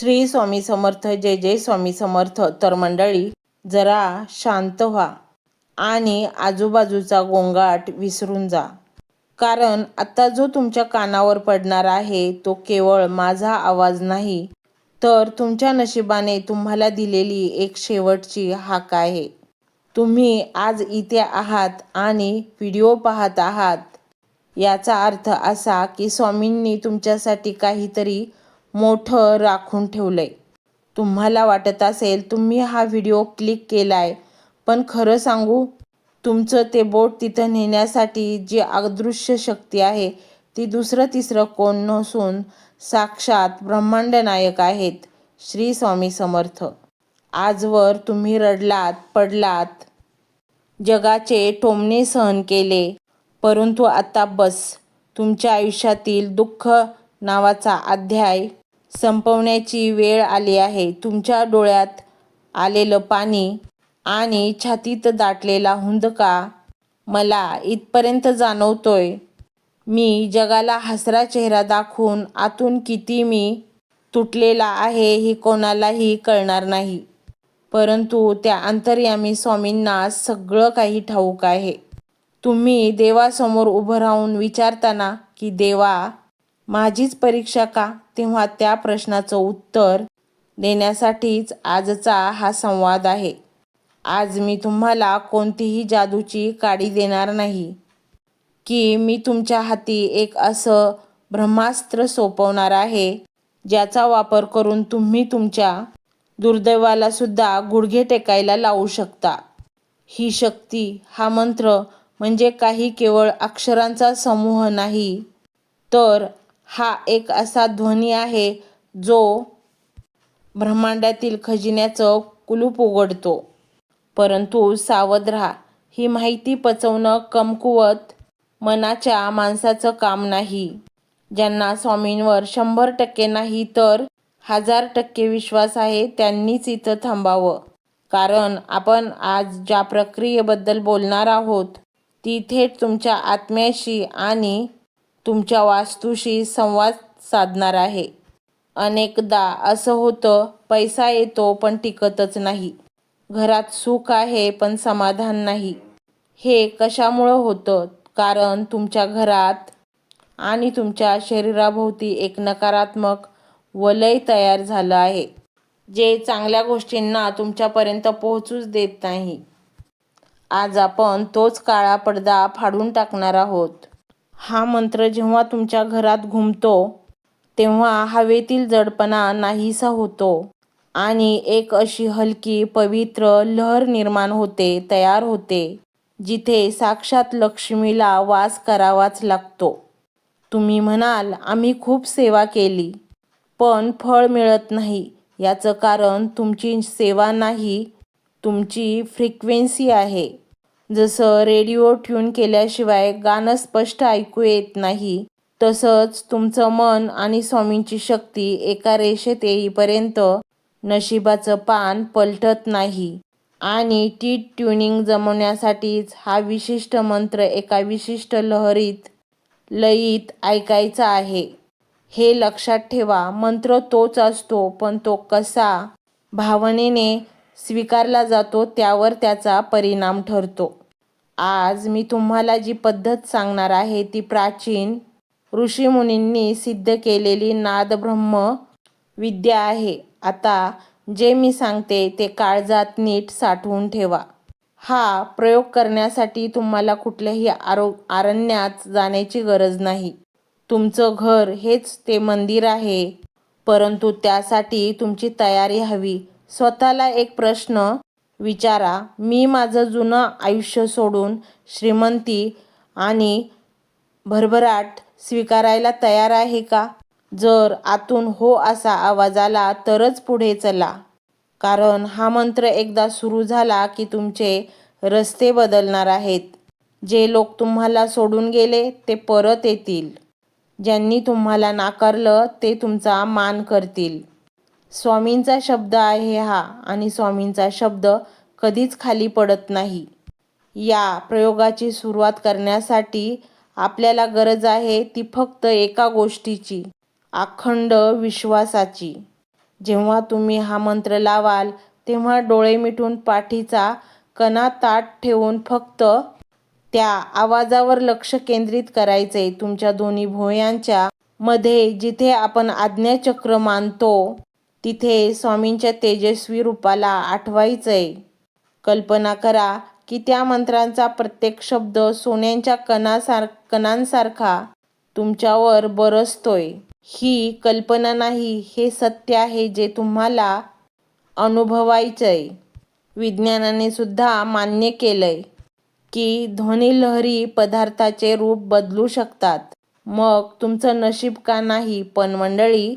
श्री स्वामी समर्थ जय जय स्वामी समर्थ. तर मंडळी जरा शांत व्हा आणि आजूबाजूचा गोंगाट विसरून जा. कारण आता जो तुमच्या कानावर पडणार आहे तो केवळ माझा आवाज नाही तर तुमच्या नशिबाने तुम्हाला दिलेली एक शेवटची हाक आहे. तुम्ही आज इथे आहात आणि व्हिडिओ पाहत आहात. याचा अर्थ असा की स्वामींनी तुमच्यासाठी काहीतरी मोठं राखून ठेवलं आहे तुम्हाला वाटत असेल तुम्ही हा व्हिडिओ क्लिक केला आहे पण खरं सांगू तुमचं ते बोट तिथं नेण्यासाठी जी अदृश्य शक्ती आहे ती दुसरं तिसरं कोण नसून साक्षात ब्रह्मांड नायक आहेत श्री स्वामी समर्थ. आजवर तुम्ही रडलात पडलात जगाचे टोमणे सहन केले परंतु आता बस तुमच्या आयुष्यातील दुःख नावाचा अध्याय संपवण्याची वेळ आली आहे. तुमच्या डोळ्यात आलेलं पाणी आणि छातीत दाटलेला हुंदका मला इथपर्यंत जाणवतोय. मी जगाला हसरा चेहरा दाखवून आतून किती मी तुटलेला आहे हे कोणालाही कळणार नाही. परंतु त्या अंतर्यामी स्वामींना सगळं काही ठाऊक आहे. तुम्ही देवासमोर उभं राहून विचारताना की देवा माझीच परीक्षा का? तेव्हा त्या प्रश्नाचं उत्तर देण्यासाठीच आजचा हा संवाद आहे. आज मी तुम्हाला कोणतीही जादूची काडी देणार नाही. की मी तुमच्या हाती एक असं ब्रह्मास्त्र सोपवणार आहे ज्याचा वापर करून तुम्ही तुमच्या दुर्दैवाला सुद्धा गुडघे टेकायला लावू शकता. ही शक्ती हा मंत्र म्हणजे काही केवळ अक्षरांचा समूह नाही तर हा एक असा ध्वनी आहे जो ब्रह्मांडातील खजिन्याचं कुलूप उघडतो. परंतु सावध राहा. ही माहिती पचवणं कमकुवत मनाच्या माणसाचं काम नाही. ज्यांना स्वामींवर शंभर टक्के नाही तर हजार टक्के विश्वास आहे त्यांनीच इथं थांबावं. कारण आपण आज ज्या प्रक्रियेबद्दल बोलणार आहोत ती थेट तुमच्या आत्म्याशी आणि तुमच्या वास्तूशी संवाद साधणार आहे. अनेकदा असं होतं पैसा येतो पण टिकतच नाही. घरात सुख आहे पण समाधान नाही. हे कशामुळं होतं? कारण तुमच्या घरात आणि तुमच्या शरीराभोवती एक नकारात्मक वलय तयार झालं आहे जे चांगल्या गोष्टींना तुमच्यापर्यंत पोहोचूच देत नाही. आज आपण तोच काळा पडदा फाडून टाकणार आहोत. हा मंत्र जेव्हा तुमच्या घरात घुमतो तेव्हा हवेतील जडपणा नाहीसा होतो आणि एक अशी हलकी पवित्र लहर निर्माण होते तयार होते जिथे साक्षात लक्ष्मीला वास करावाच लागतो. तुम्ही म्हणाल आम्ही खूप सेवा केली पण फळ मिळत नाही. याचं कारण तुमची सेवा नाही तुमची फ्रिक्वेन्सी आहे. जसं रेडिओ ट्यून केल्याशिवाय गाणं स्पष्ट ऐकू येत नाही तसंच तुमचं मन आणि स्वामींची शक्ती एका रेषेत येईपर्यंत नशिबाचं पान पलटत नाही. आणि टी ट्युनिंग जमवण्यासाठीच हा विशिष्ट मंत्र एका विशिष्ट लहरीत लयीत ऐकायचा आहे. हे लक्षात ठेवा मंत्र तोच असतो पण तो कसा भावनेने स्वीकारला जातो त्यावर त्याचा परिणाम ठरतो. आज मी तुम्हाला जी पद्धत सांगणार आहे ती प्राचीन ऋषीमुनींनी सिद्ध केलेली नादब्रह्म विद्या आहे. आता जे मी सांगते ते काळजात नीट साठवून ठेवा. हा प्रयोग करण्यासाठी तुम्हाला कुठल्याही आरो आरण्यात जाण्याची गरज नाही. तुमचं घर हेच ते मंदिर आहे परंतु त्यासाठी तुमची तयारी हवी. स्वतःला एक प्रश्न विचारा मी माझं जुनं आयुष्य सोडून श्रीमंती आणि भरभराट स्वीकारायला तयार आहे का? जर आतून हो असा आवाज आला तरच पुढे चला. कारण हा मंत्र एकदा सुरू झाला की तुमचे रस्ते बदलणार आहेत. जे लोक तुम्हाला सोडून गेले ते परत येतील. ज्यांनी तुम्हाला नाकारलं ते तुमचा मान करतील. स्वामींचा शब्द आहे हा आणि स्वामींचा शब्द कधीच खाली पडत नाही. या प्रयोगाची सुरुवात करण्यासाठी आपल्याला गरज आहे ती फक्त एका गोष्टीची अखंड विश्वासाची. जेव्हा तुम्ही हा मंत्र लावाल तेव्हा डोळे मिटून पाठीचा कणा ताट ठेवून फक्त त्या आवाजावर लक्ष केंद्रित करायचे तुमच्या दोन्ही भुयांच्या मध्ये जिथे आपण आज्ञाचक्र मानतो तिथे स्वामींच्या तेजस्वी रूपाला आठवायचंय. कल्पना करा की त्या मंत्रांचा प्रत्येक शब्द सोन्यांच्या कणासार कणांसारखा तुमच्यावर बरसतोय. ही कल्पना नाही हे सत्य आहे जे तुम्हाला अनुभवायचंय. विज्ञानाने सुद्धा मान्य केलंय की ध्वनिलहरी पदार्थाचे रूप बदलू शकतात. मग तुमचं नशीब का नाही पण मंडळी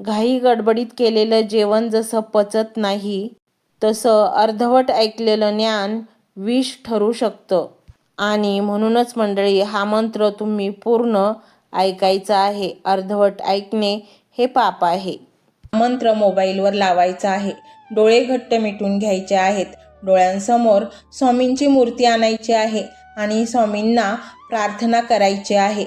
घाई गडबडीत केलेलं जेवण जसं पचत नाही तसं अर्धवट ऐकलेलं ज्ञान विष ठरू शकतं. आणि म्हणूनच मंडळी हा मंत्र तुम्ही पूर्ण ऐकायचा आहे. अर्धवट ऐकणे हे पाप आहे. मंत्र मोबाईलवर लावायचा आहे. डोळे घट्ट मिटून घ्यायचे आहेत. डोळ्यांसमोर स्वामींची मूर्ती आणायची आहे आणि स्वामींना प्रार्थना करायची आहे.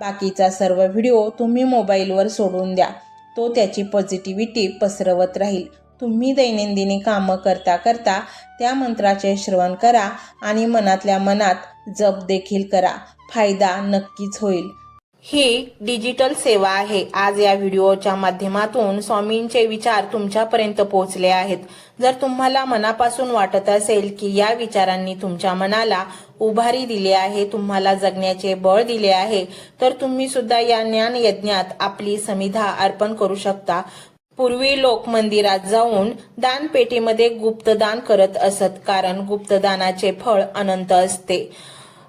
बाकीचा सर्व व्हिडिओ तुम्ही मोबाईलवर सोडून द्या. तो त्याची पॉझिटिव्हिटी पसरवत राहील. तुम्ही दैनंदिनी कामं करता करता त्या मंत्राचे श्रवण करा आणि मनातल्या मनात जप देखील करा. फायदा नक्कीच होईल. ही डिजिटल सेवा आहे. आज या व्हिडिओच्या माध्यमातून स्वामींचे विचार तुमच्यापर्यंत पोहोचले आहेत. जर तुम्हाला मनापासून वाटत असेल की या विचारांनी तुमच्या मनाला उभारी दिली आहे तुम्हाला जगण्याचे बळ दिले आहे तर तुम्ही सुद्धा या ज्ञान यज्ञात आपली समिधा अर्पण करू शकता. पूर्वी लोक मंदिरात जाऊन दानपेटीमध्ये गुप्तदान करत असत कारण गुप्तदानाचे फळ अनंत असते.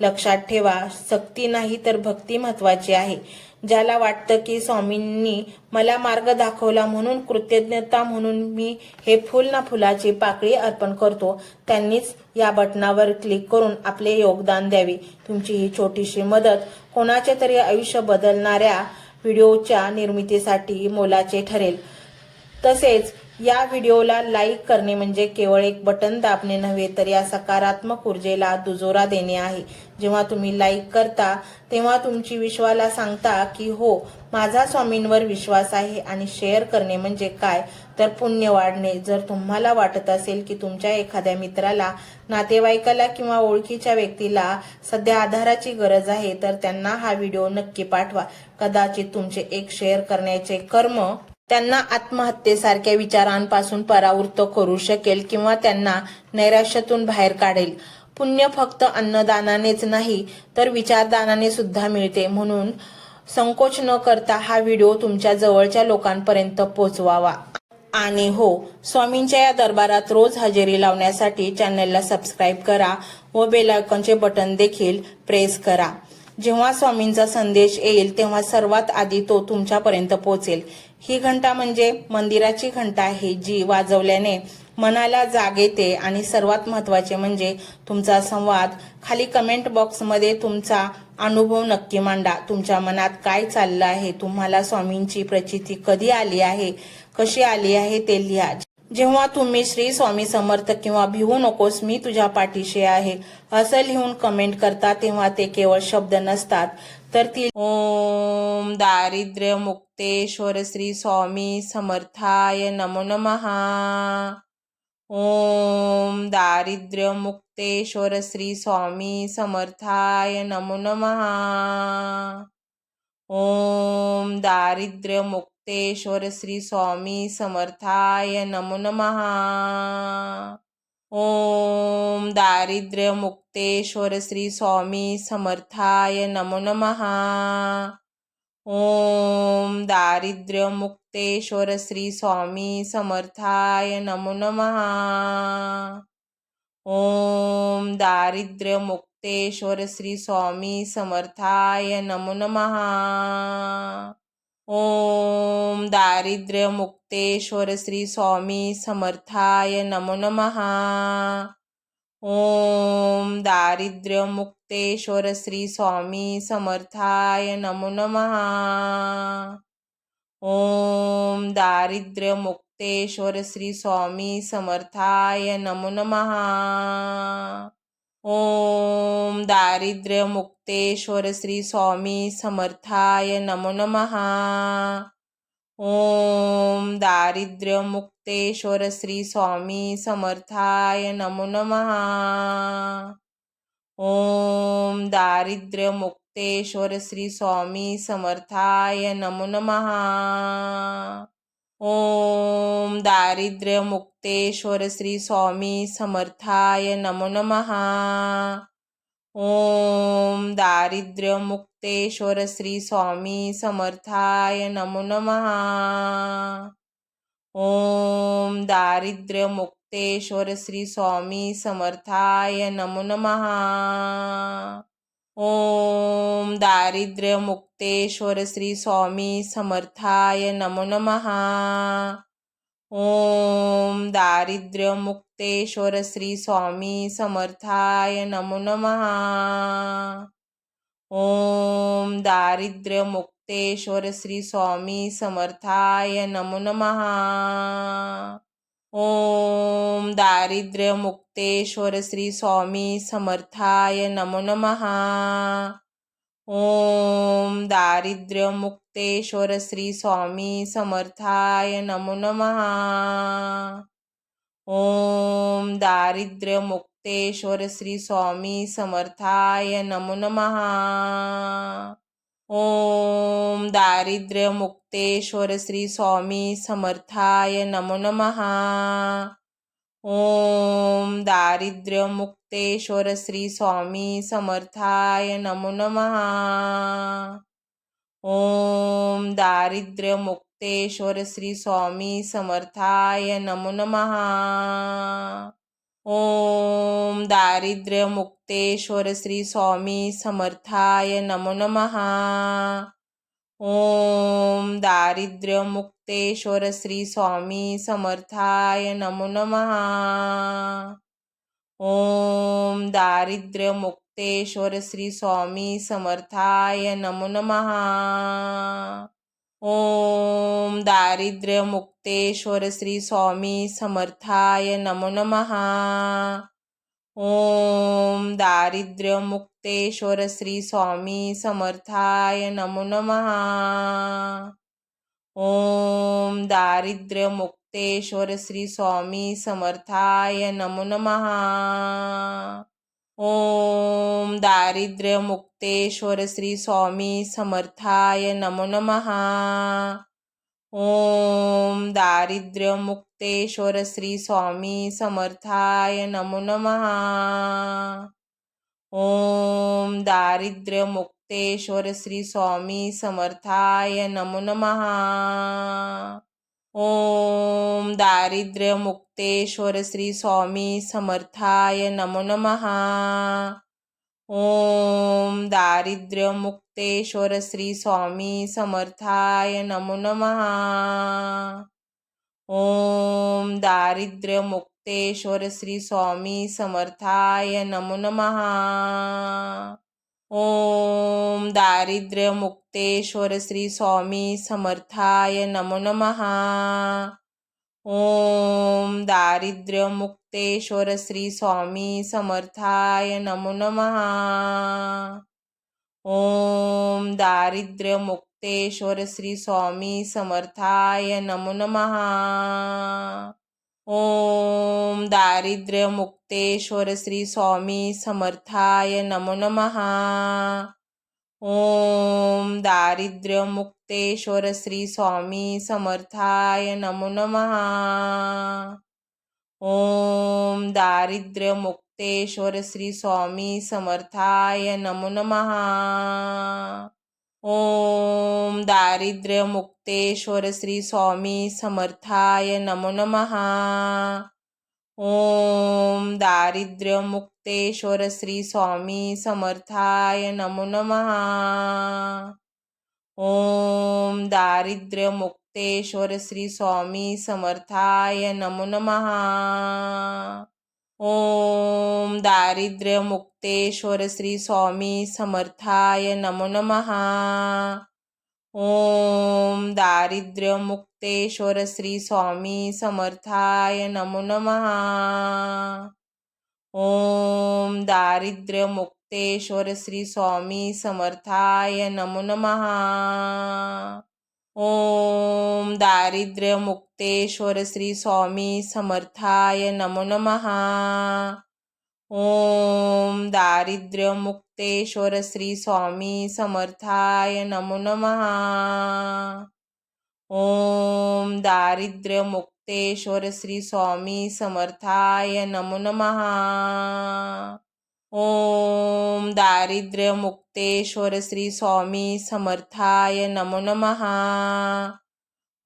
लक्षात ठेवा सक्ती नाही तर भक्ती महत्वाची आहे. ज्याला वाटतं की स्वामींनी मला मार्ग दाखवला म्हणून कृतज्ञता म्हणून मी हे फुल ना फुलाची पाकळी अर्पण करतो त्यांनीच या बटनावर क्लिक करून आपले योगदान द्यावे. तुमची ही छोटीशी मदत कोणाचे तरी आयुष्य बदलणाऱ्या व्हिडिओच्या निर्मितीसाठी मोलाचे ठरेल. तसेच या व्हिडिओला लाईक करणे म्हणजे केवळ एक बटन दाबणे नव्हे तर या सकारात्मक ऊर्जेला दुजोरा देणे आहे. जेव्हा तुम्ही लाईक करता तेव्हा तुमची विश्वाला सांगता की हो माझा स्वामींवर विश्वास आहे आणि शेअर करणे म्हणजे काय? तर पुण्य वाढणे. जर तुम्हाला वाटत असेल की तुमच्या एखाद्या मित्राला नातेवाईकाला किंवा ओळखीच्या व्यक्तीला सध्या आधाराची गरज आहे तर त्यांना हा व्हिडिओ नक्की पाठवा. कदाचित तुमचे एक शेअर करण्याचे कर्म त्यांना आत्महत्येसारख्या विचारांपासून परावृत्त करू शकेल किंवा त्यांना नैराश्यातून बाहेर काढेल. पुण्य फक्त अन्नदानानेच नाही तर विचारदानाने सुद्धा मिळते. म्हणून संकोच न करता हा व्हिडिओ तुमच्या जवळच्या लोकांपर्यंत पोहोचवावा आणि हो स्वामींच्या या दरबारात रोज हजेरी लावण्यासाठी चॅनलला सबस्क्राईब करा व बेलायकॉनचे बटन देखील प्रेस करा. जेव्हा स्वामींचा संदेश येईल तेव्हा सर्वात आधी तो तुमच्यापर्यंत पोहोचेल ही घंटा म्हणजे मंदिराची घंटा आहे जी वाजवल्याने मनाला जाग येते आणि सर्वात महत्त्वाचे म्हणजे तुमचा संवाद. खाली कमेंट बॉक्समध्ये तुमचा अनुभव नक्की मांडा. तुमच्या मनात काय चाललं आहे तुम्हाला स्वामींची प्रचिती कधी आली आहे कशी आली आहे ते लिहा. जेव्हा तुम्ही श्री स्वामी समर्थ किंवा भिवू नकोस मी तुझ्या पाठीशी आहे असं लिहून कमेंट करता तेव्हा ते केवळ शब्द नसतात. तर ती ओम दारिद्र्य मुक्तेश्वर श्री स्वामी समर्थाय नमो नमहा ओम दारिद्र्य मुक्तेश्वर श्री स्वामी समर्थाय नमो नमहा ओम दारिद्र्य मुक्तेश्वर श्री स्वामी समर्थाय नमो नमहा ओम दारिद्र्य मुक्तेश्वर श्री स्वामी समर्थाय नमो नमहा ओम दारिद्र्य मुक्तेश्वर श्री स्वामी समर्थाय नमो नमहा ओम दारिद्र्य मुक्तेश्वर श्री स्वामी समर्थाय नमो नमहा ओम दारिद्र्य मुक्तेश्वर श्री स्वामी समर्थाय नमो नमहा ओम दारिद्र्य मुक्तेश्वर श्री स्वामी समर्थाय नमो नमहा ओम दारिद्र्य मुक्तेश्वर श्री स्वामी समर्थाय नमो नमहा ओम दारिद्र्य मुक्तेश्वर श्री स्वामी समर्थाय नमो नमः। ओम दारिद्र्य मुक्तेश्वर श्री स्वामी समर्थाय नमो नमः। ओम दारिद्र्य मुक्तेश्वर श्री स्वामी समर्थाय नमो नमः। ओम दारिद्र्य मुक्तेश्वर श्री स्वामी समर्थाय नमो नमहा ओम दारिद्र्य मुक्तेश्वर श्री स्वामी समर्थाय नमो नमहा ओम दारिद्र्य मुक्तेश्वर श्री स्वामी समर्थाय नमो नमहा ओम दारिद्र्य मुक्तेश्वर श्री स्वामी समर्थाय नमो नमहा ओम दारिद्र्य मुक्तेश्वर श्री स्वामी समर्थाय नमो नमहा ओम दारिद्र्य मुक्तेश्वर श्री स्वामी समर्थाय नमो नमहा ओम दारिद्र्य मुक्तेश्वर श्री स्वामी समर्थाय नमो नमः। ओम दारिद्र्य मुक्तेश्वर श्री स्वामी समर्थाय नमो नमः। ओम दारिद्र्य मुक्तेश्वर श्री स्वामी समर्थाय नमो नमः। ओम दारिद्र्य मुक्तेश्वर श्री स्वामी समर्थाय नमो नमहा ओम दारिद्र्य मुक्तेश्वर श्री स्वामी समर्थाय नमो नमहा ओम दारिद्र्य मुक्तेश्वर श्री स्वामी समर्थाय नमो नमहा ओम दारिद्र्य मुक्तेश्वर श्री स्वामी समर्थाय नमो नमः। ओम दारिद्र्य मुक्तेश्वर श्री स्वामी समर्थाय नमो नमः। ओम दारिद्र्य मुक्तेश्वर श्री स्वामी समर्थाय नमो नमः। ओम दारिद्र्य मुक्तेश्वर श्री स्वामी समर्थाय नमो नमहा ओम दारिद्र्य मुक्तेश्वर श्री स्वामी समर्थाय नमो नमहा ओम दारिद्र्य मुक्तेश्वर श्री स्वामी समर्थाय नमो नमहा ओम दारिद्र्य मुक्तेश्वर श्री स्वामी समर्थाय नमो नमहा ओम दारिद्र्य मुक्तेश्वर श्री स्वामी समर्थाय नमो नमहा ओम दारिद्र्य मुक्तेश्वर श्री स्वामी समर्थाय नमो नमहा ओम दारिद्र्य मुक्तेश्वर श्री स्वामी समर्थाय नमो नमः। ओम दारिद्र्य मुक्तेश्वर श्री स्वामी समर्थाय नमो नमः। ओम दारिद्र्य मुक्तेश्वर श्री स्वामी समर्थाय नमो नमः। ओम दारिद्र्य मुक्तेश्वर श्री स्वामी समर्थाय नमो नमहा ओम दारिद्र्य मुक्तेश्वर श्री स्वामी समर्थाय नमो नमहा ओम दारिद्र्य मुक्तेश्वर श्री स्वामी समर्थाय नमो नमहा ओम दारिद्र्य मुक्तेश्वर श्री स्वामी समर्थाय नमो नमहा ओम दारिद्र्य मुक्तेश्वर श्री स्वामी समर्थाय नमो नमहा ओम दारिद्र्य मुक्तेश्वर श्री स्वामी समर्थाय नमो नमहा ओम दारिद्र्य मुक्तेश्वर श्री स्वामी समर्थाय नमो नमः। ओम दारिद्र्य मुक्तेश्वर श्री स्वामी समर्थाय नमो नमः। ओम दारिद्र्य मुक्तेश्वर श्री स्वामी समर्थाय नमो नमः। ओम दारिद्र्य मुक्तेश्वर श्री स्वामी समर्थाय नमो नमहा ओम दारिद्र्य मुक्तेश्वर श्री स्वामी समर्थाय नमो नमहा ओम दारिद्र्य मुक्तेश्वर श्री स्वामी समर्थाय नमो नमहा ओम दारिद्र्य मुक्तेश्वर श्री स्वामी समर्थाय नमो नमहा ओम दारिद्र्य मुक्तेश्वर श्री स्वामी समर्थाय नमो नमहा ओम दारिद्र्य मुक्तेश्वर श्री स्वामी समर्थाय नमो नमहा ओम दारिद्र्य मुक्तेश्वर श्री स्वामी समर्थाय नमो नमहा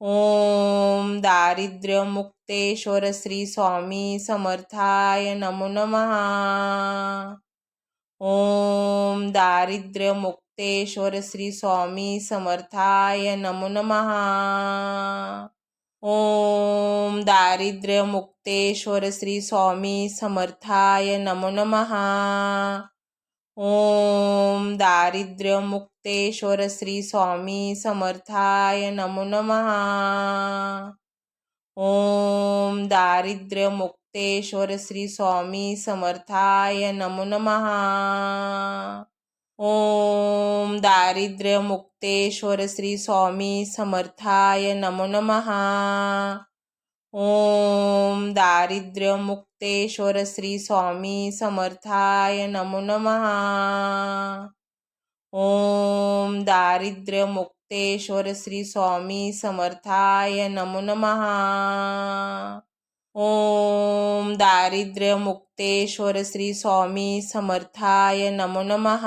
ओम दारिद्र्य मुक्तेश्वर श्री स्वामी समर्थाय नमो नमहा ओम दारिद्र्य मुक्तेश्वर श्री स्वामी समर्थाय नमो नमहा ओम दारिद्र्य मुक्तेश्वर श्री स्वामी समर्थाय नमो नमः। ओम दारिद्र्य मुक्तेश्वर श्री स्वामी समर्थाय नमो नमहा ओम दारिद्र्य मुक्तेश्वर श्री स्वामी समर्थाय नमो नमहा ओम दारिद्र्य मुक्तेश्वर श्री स्वामी समर्थाय नमो नमः। ओम दारिद्र्य मुक्तेश्वर श्री स्वामी समर्थाय नमो नमः। ओम दारिद्र्य मुक्तेश्वर श्री स्वामी समर्थाय नमो नमः। ओम दारिद्र्य मुक्तेश्वर श्री स्वामी समर्थाय नमो नमः।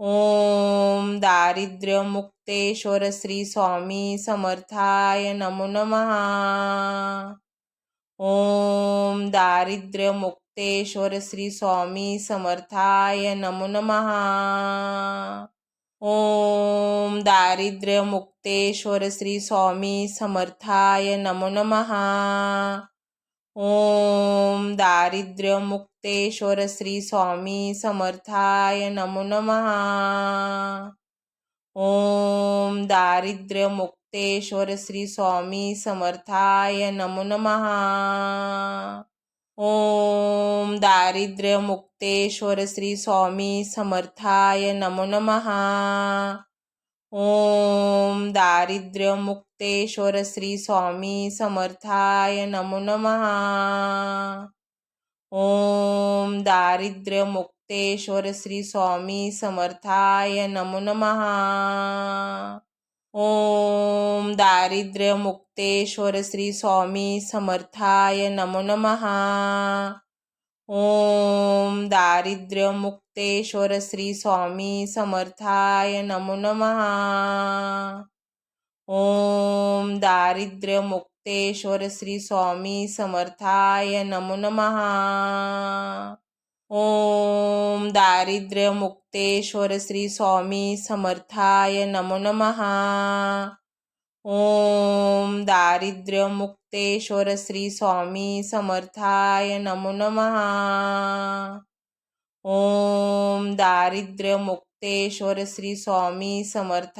ओम दारिद्र्य मुक्तेश्वर श्री स्वामी समर्थाय नमो नमहा ओम दारिद्र्य मुक्तेश्वर श्री स्वामी समर्थाय नमो नमहा ओम दारिद्र्य मुक्तेश्वर श्री स्वामी समर्थाय नमो नमहा ओम दारिद्र्य मुक्तेश्वर श्री स्वामी समर्थाय नमो नमहा ओम दारिद्र्य मुक्तेश्वर श्री स्वामी समर्थाय नमो नमहा ओम दारिद्र्य मुक्तेश्वर श्री स्वामी समर्थाय नमो नमः। ओम दारिद्र्य मुक्तेश्वर श्री स्वामी समर्थाय नमो नमः। ओम दारिद्र्य मुक्तेश्वर श्री स्वामी समर्थाय नमो नमः। ओम दारिद्र्य मुक्तेश्वर श्री स्वामी समर्थाय नमो नमहा ओम दारिद्र्य मुक्तेश्वर श्री स्वामी समर्थाय नमो नमहा ओम दारिद्र्य मुक्तेश्वर श्री स्वामी समर्थाय नमो नमहा ओम दारिद्र्य मुक्तेश्वर श्री स्वामी समर्थाय नमो नमहा ओम दारिद्र्य मुक्तेश्वर श्री स्वामी समर्थाय नमो नमहा ओम दारिद्र्य मुक्तेश्वर श्री स्वामी समर्था